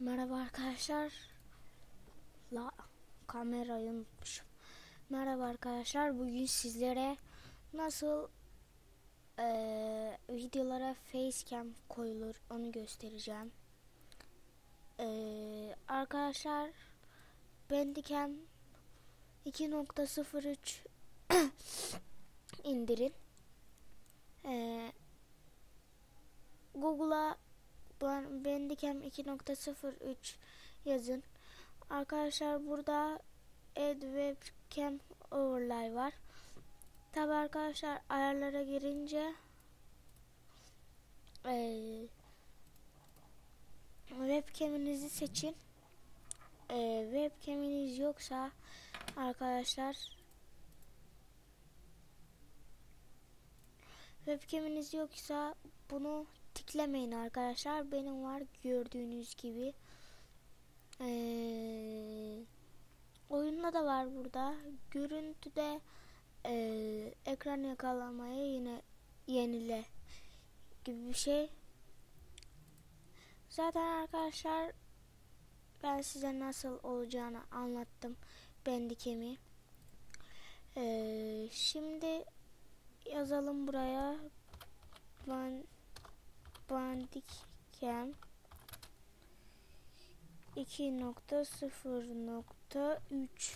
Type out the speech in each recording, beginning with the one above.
Merhaba arkadaşlar. La kamerayı unutmuşum. Merhaba arkadaşlar. Bugün sizlere nasıl eee, videolara facecam koyulur onu göstereceğim. Eee, arkadaşlar Bandicam 2.03 indirin. Eee, Google'a Bandicam 2.03 yazın. Arkadaşlar burada Add Webcam Overlay var. Tabi arkadaşlar ayarlara girince eee webcam'inizi seçin. Eee webcam'iniz yoksa arkadaşlar webcam'iniz yoksa bunu tiklemeyin arkadaşlar. Benim var gördüğünüz gibi. Ee, oyunda da var burada. Görüntüde ee, ekran yakalamaya yine yenile gibi bir şey. Zaten arkadaşlar ben size nasıl olacağını anlattım. Bandicam'i. Ee, şimdi yazalım buraya. Ben Bandicam 2.0.3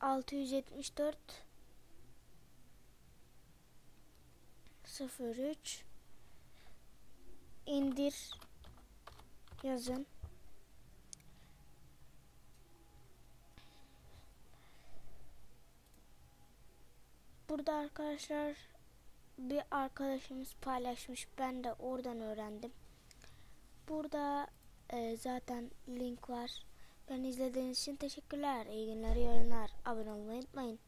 674 03 indir yazın. Burada arkadaşlar bir arkadaşımız paylaşmış. Ben de oradan öğrendim. Burada e, zaten link var. Ben izlediğiniz için teşekkürler. İyi günler, iyi oyunlar. Abone olmayı unutmayın.